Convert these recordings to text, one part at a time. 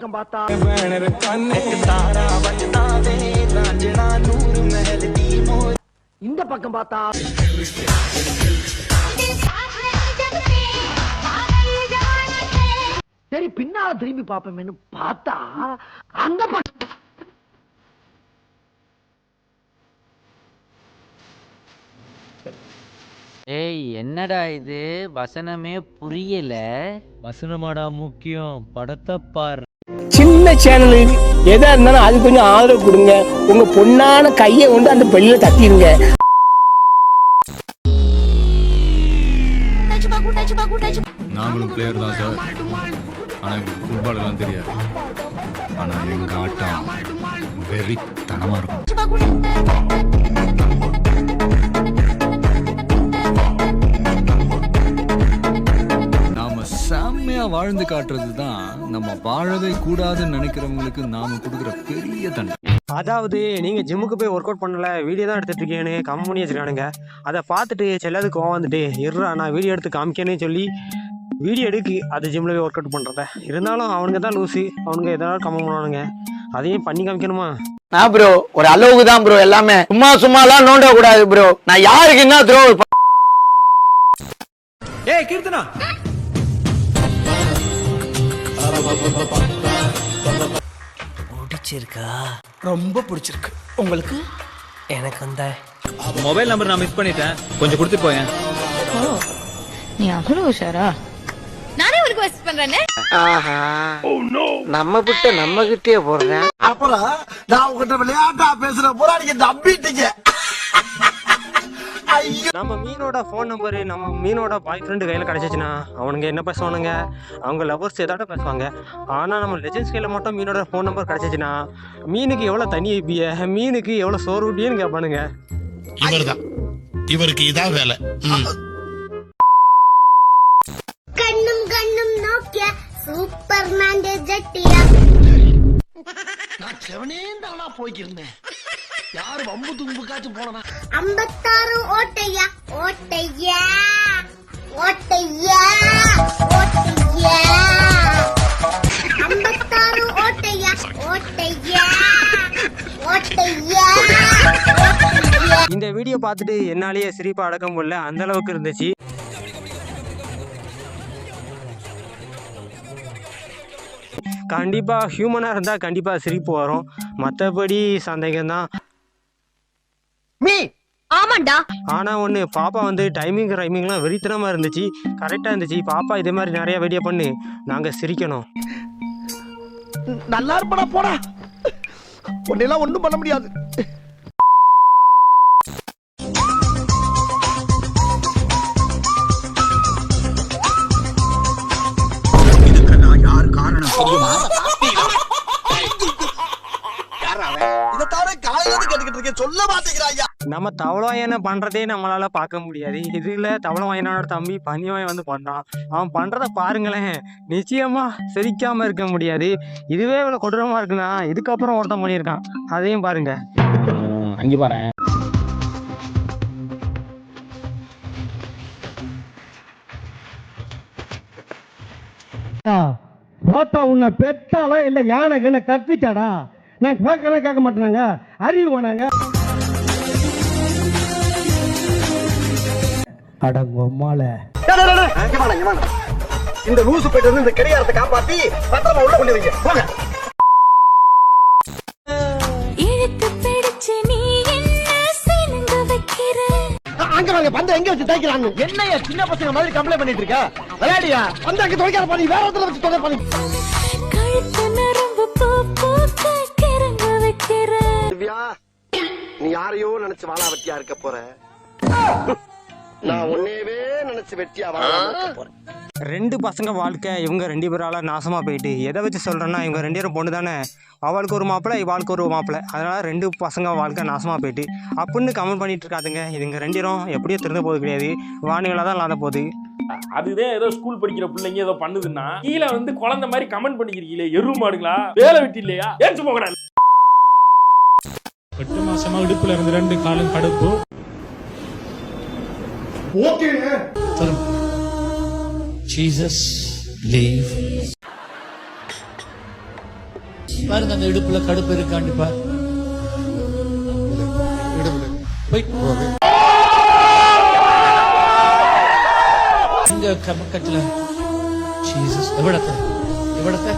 பக்கம் பார்த்தா இந்த பக்கம் பார்த்தா சரி பின்னால திரும்பி பாப்போமேன்னு பார்த்தா அந்த பக்கம். ஏய் என்னடா இது? வசனமே புரியல. வசனமாடா முக்கியம். படத்தை பார். சின்ன சேனலு எதா இருந்தாலும் அது கொஞ்சம் ஆதரவு கொடுங்க. உங்க பொண்ணான கையை கொண்டு அந்த பெண்ணில தட்டிடுங்க நாங்களும் பிளேயர் தான் சார் ஆனால் எங்களுக்கு ஃபுட்பால் எல்லாம் தெரியாது. ஆனால் எங்கள் ஆட்டம் வெறித்தனமாக இருக்கும். வாழ்ந்து காட்டுறது தான் நம்ம வாழவே கூடாதுன்னு நினைக்கிறவங்களுக்கு நாம கொடுக்குற பெரிய தண்டனை. அதாவது நீங்கள் ஜிம்முக்கு போய் ஒர்க் அவுட் பண்ணல வீடியோ தான் எடுத்துட்டு இருக்கேன்னு கம்பெனி வச்சிருக்கானுங்க. அதை பார்த்துட்டு செல்லது கோவம் வந்துட்டு இருறா நான் வீடியோ எடுத்து காமிக்கேன்னு சொல்லி வீடியோ எடுக்கு அது ஜிம்மில் போய் ஒர்க் அவுட் பண்ணுறத இருந்தாலும் அவனுங்க தான் லூஸு அவனுங்க எதாவது கம்ம பண்ணுவானுங்க. அதையும் பண்ணி காமிக்கணுமா? நான் ப்ரோ ஒரு அளவுக்கு தான் ப்ரோ எல்லாமே. சும்மா சும்மாலாம் நோண்ட கூடாது ப்ரோ நான் யாருக்கு என்ன த்ரோ ஏய் கீர்த்தனா! பிடிச்சிருக்கா? ரொம்ப பிடிச்சிருக்கு. உங்களுக்கு? எனக்கு அந்த மொபைல் நம்பர் நான் மிஸ் பண்ணிட்டேன். கொஞ்சம் கொடுத்து போயேன். நீ அவ்வளவு உஷாரா? நானே உனக்கு வெஸ்ட் பண்றேனே. ஆஹா. நம்ம கிட்ட நம்ம கிட்டே போடுறேன் அப்புறம் நான் உங்ககிட்ட விளையாட்டா பேசுற பூரா நீங்க நம்பிட்டீங்க நம்ம மீனோட ஃபோன் நம்பரு நம்ம மீனோட பாய் ஃப்ரெண்டு கையில் கிடச்சிச்சின்னா அவனுங்க என்ன பேசுவானுங்க? அவங்க லவர்ஸ் ஏதாட்ட பேசுவாங்க. ஆனால் நம்ம லெஜெண்ட்ஸ் கையில் மட்டும் மீனோட ஃபோன் நம்பர் கிடச்சிச்சின்னா மீனுக்கு எவ்வளோ தண்ணி வைப்பிய மீனுக்கு எவ்வளோ சோறு ஊட்டியன்னு கேட்பானுங்க இவர்தான். இவருக்கு இதான் வேலை. கண்ணும் கண்ணும் நோக்கிய சூப்பர் மேன் ஜட்டியா நான் செவனேந்தாளா போய்க்கிருந்தேன். யாரு வம்பு தும்புக்காச்சும் போனா ஐம்பத்தாறு ஓட்டையா? ஓட்டையா? ஓட்டையா? ஓட்டையா? ஐம்பத்தாறு ஓட்டையா? ஓட்டையா? ஓட்டையா? இந்த வீடியோ பார்த்துட்டு என்னாலேயே சிரிப்பை அடக்க முடியல. அந்த அளவுக்கு இருந்துச்சு. கண்டிப்பாக ஹியூமனாக இருந்தால் கண்டிப்பாக சிரிப்பு வரும். மற்றபடி சந்தேகம் தான் மீ! ஆமாண்டா. ஆனால் ஒன்று பாப்பா வந்து டைமிங் ரைமிங்லாம் வெறித்தனமாக இருந்துச்சு. கரெக்டாக இருந்துச்சு. பாப்பா இதே மாதிரி நிறைய வீடியோ பண்ணு. நாங்கள் சிரிக்கணும். நல்லா இருப்படா போடா. உன்னெல்லாம் ஒண்ணும் பண்ண முடியாது. சொல்ல மாட்டேங்கிறாயா நம்ம தவளவாயனை பண்ணுறதே நம்மளால் பார்க்க முடியாது. இதில் தவளவாயனோட தம்பி பனிவாயன் வந்து பண்ணுறான் அவன் பண்ணுறத பாருங்களேன். நிச்சயமாக சிரிக்காமல் இருக்க முடியாது. இதுவே இவ்வளோ கொடூரமாக இருக்குன்னா இதுக்கப்புறம் ஒருத்தன் பண்ணியிருக்கான். அதையும் பாருங்க. அங்கே பாரு. பார்த்தா உன்னை பெத்தாலா இல்ல யானை கண்ண கத்திட்டாடா நான் கேட்கவே கேட்க மாட்டேனாங்க. அறிவு வேணாங்க. அடங்கொம்மால இந்த லூசு போயிட்டு வந்து இந்த கிடையாரத்தை காப்பாத்தி பத்திரமா உள்ள கொண்டு வைங்க. போங்க அங்க வாங்க பந்த எங்க வச்சு தைக்கிறாங்க என்னையா சின்ன பசங்க மாதிரி கம்ப்ளைண்ட் பண்ணிட்டு இருக்க விளையாடியா? பந்த அங்க துவைக்காத பண்ணி வேற இடத்துல வச்சு துவை பண்ணி நீ யாரையோ நினைச்சு வாழா வெட்டியா இருக்க போற? நான் உன்னையவே நினைச்சு வெட்டியா போறேன். ரெண்டு பசங்க வாழ்க்கை இவங்க ரெண்டு பேரால நாசமாக போயிட்டு. எதை வச்சு சொல்கிறேன்னா இவங்க ரெண்டு பேரும் பொண்ணு தானே. அவளுக்கு ஒரு மாப்பிள்ளை இவாளுக்கு ஒரு மாப்பிள்ளை. அதனால் ரெண்டு பசங்க வாழ்க்கை நாசமாக போயிட்டு. அப்படின்னு கமெண்ட் பண்ணிட்டு இருக்காதுங்க. இதுங்க ரெண்டு பேரும் எப்படியோ திறந்து போகுது கிடையாது. வானிலை தான் இல்லாத போகுது அதுதான் ஏதோ ஸ்கூல் படிக்கிற பிள்ளைங்க ஏதோ பண்ணுதுன்னா கீழே வந்து குழந்தை மாதிரி கமெண்ட் பண்ணிக்கிறீங்களே எருவு மாடுங்களா? வேலை வெட்டி இல்லையா? ஏச்சு போகிறேன் எட்டு மாசமா இடுப்புல இருந்து ரெண்டு காலும் கடுப்பு. ஓகேங்க ஜீசஸ் லீவ் பாருங்க அந்த இடுப்புல கடுப்பு இருக்கான்னு பாரு. இங்க கமக்கட்டுல ஜீசஸ் எவ்வளத்தை எவ்வளத்தை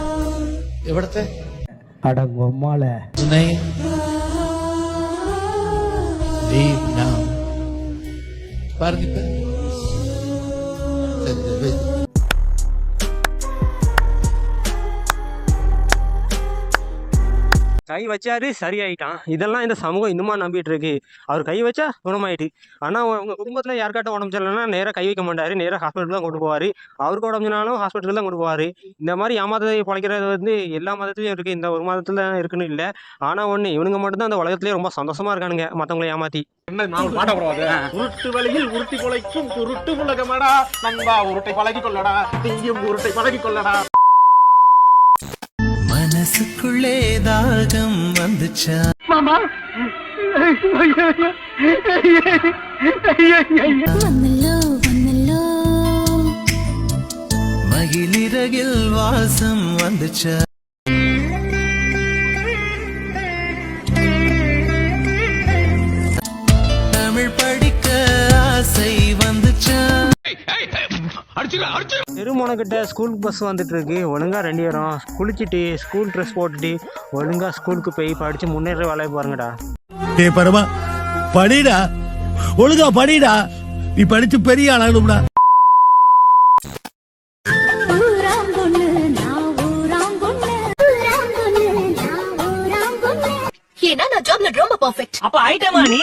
நான் now பாருங்க இப்ப சரி, சரி, கை வச்சாரு சரியாயிட்டான். இதெல்லாம் இந்த சமூகம் இன்னுமா நம்பிட்டு இருக்கு அவர் கை வச்சா குணமாயிட்டு. ஆனால் உங்கள் குடும்பத்தில் யாருக்காட்டும் உடம்பு சரியில்லைன்னா நேராக கை வைக்க மாட்டாரு. நேராக ஹாஸ்பிட்டல் தான் கொண்டு போவார். அவருக்கு உடம்புனாலும் ஹாஸ்பிட்டல் தான் கொண்டு போவார். இந்த மாதிரி ஏமாதத்தை பழைக்கிறது வந்து எல்லா மதத்துலையும் இருக்குது இந்த ஒரு மதத்தில் இருக்குன்னு இல்லை. ஆனால் ஒன்று இவனுங்க மட்டும்தான் அந்த உலகத்துலேயே ரொம்ப சந்தோஷமா இருக்கானுங்க மற்றவங்களை ஏமாற்றி உருட்டு வழியில் உருட்டி கொலைக்கும் உருட்டு உலகமடா. நண்பா உருட்டை பழகி கொள்ளடா நீயும் உருட்டை பழகி கொள்ளடா மனசுக்குள்ளே தாகம் வந்துச்சா? வந்தல்லோ வந்தல்லோ. மகிழிறகில் வாசம் வந்துச்சா? தெருமுனைக்கிட்ட ஸ்கூல் பஸ் வந்துட்டு இருக்கு ஒழுங்காக ரெண்டு பேரும் குளிச்சுட்டு ஸ்கூல் ட்ரெஸ் போட்டுட்டு ஒழுங்காக ஸ்கூலுக்கு போய் படித்து முன்னேற வேலையை பாருங்கடா. ஏ பரமா படிடா. ஒழுங்கா படிடா. நீ படிச்சு பெரிய ஆளாகணும்டா ஏன்னா நான் ஜாப்ல ரொம்ப பெர்ஃபெக்ட் அப்ப ஐட்டமா நீ?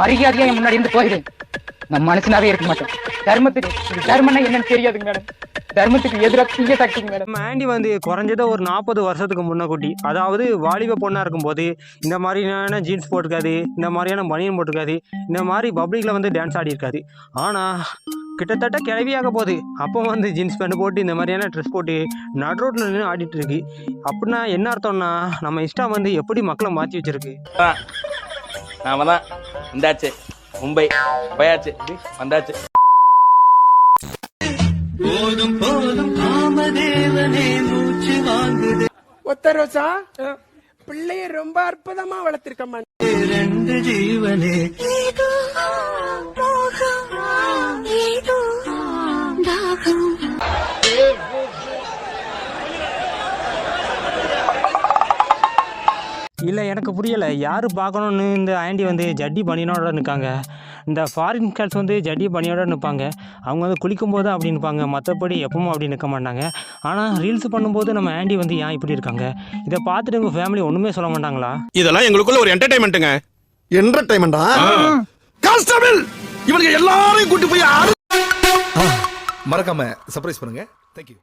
மரியாதையா முன்னாடி இருந்து போயிடு. நான் மனுஷனாவே இருக்க மாட்டேன் தர்மத்துக்கு தர்மம்னா என்னன்னு தெரியாதுங்க மேடம் தர்மத்துக்கு எதிராக தீய சக்திங்க மேடம் ஆண்டி வந்து குறைஞ்சதோ ஒரு நாற்பது வருஷத்துக்கு முன்னக்கூட்டி அதாவது வாலிப பொண்ணாக இருக்கும்போது இந்த மாதிரியான ஜீன்ஸ் போட்டிருக்காது இந்த மாதிரியான பனியன் போட்டிருக்காது இந்த மாதிரி பப்ளிக்கில் வந்து டான்ஸ் ஆடி இருக்காது. ஆனால் கிட்டத்தட்ட கிளவியாக போகுது. அப்போ வந்து ஜீன்ஸ் பேண்ட் போட்டு இந்த மாதிரியான ட்ரெஸ் போட்டு நடு ரோட்டில் நின்று ஆடிட்டு இருக்கு. அப்படின்னா என்ன அர்த்தம்னா நம்ம இன்ஸ்டா வந்து எப்படி மக்களை மாற்றி வச்சிருக்கு? நாம தான் வந்தாச்சு மும்பை. போயாச்சு. வந்தாச்சு. போதும் போதும் காமதேவனே மூச்சு வாங்குது. ஒத்த ரோசா? பிள்ளைய ரொம்ப அற்புதமா வளர்த்திருக்கம்மா ரெண்டு ஜீவனே. எனக்கு புரியலை. யார் பார்க்கணுன்னு இந்த ஆண்டி வந்து ஜட்டி பனியனோட நிற்காங்க இந்த ஃபாரின் கேர்ள்ஸ் வந்து ஜட்டி பனியோட நிற்பாங்க அவங்க வந்து குளிக்கும்போது அப்படி நிற்பாங்க மற்றபடி எப்பவும் அப்படி நிற்க மாட்டாங்க. ஆனால் ரீல்ஸ் பண்ணும்போது நம்ம ஆண்டி வந்து ஏன் இப்படி இருக்காங்க? இதை பார்த்துட்டு உங்கள் ஃபேமிலி ஒன்றுமே சொல்ல மாட்டாங்களா? இதெல்லாம் எங்களுக்குள்ள ஒரு என்டர்டைன்மெண்ட்டுங்க என்டர்டைன்மெண்டா கான்ஸ்டபிள்! இவங்க எல்லாரையும் கூட்டி போய் மறக்காம சர்ப்ரைஸ் பண்ணுங்க. தேங்க்யூ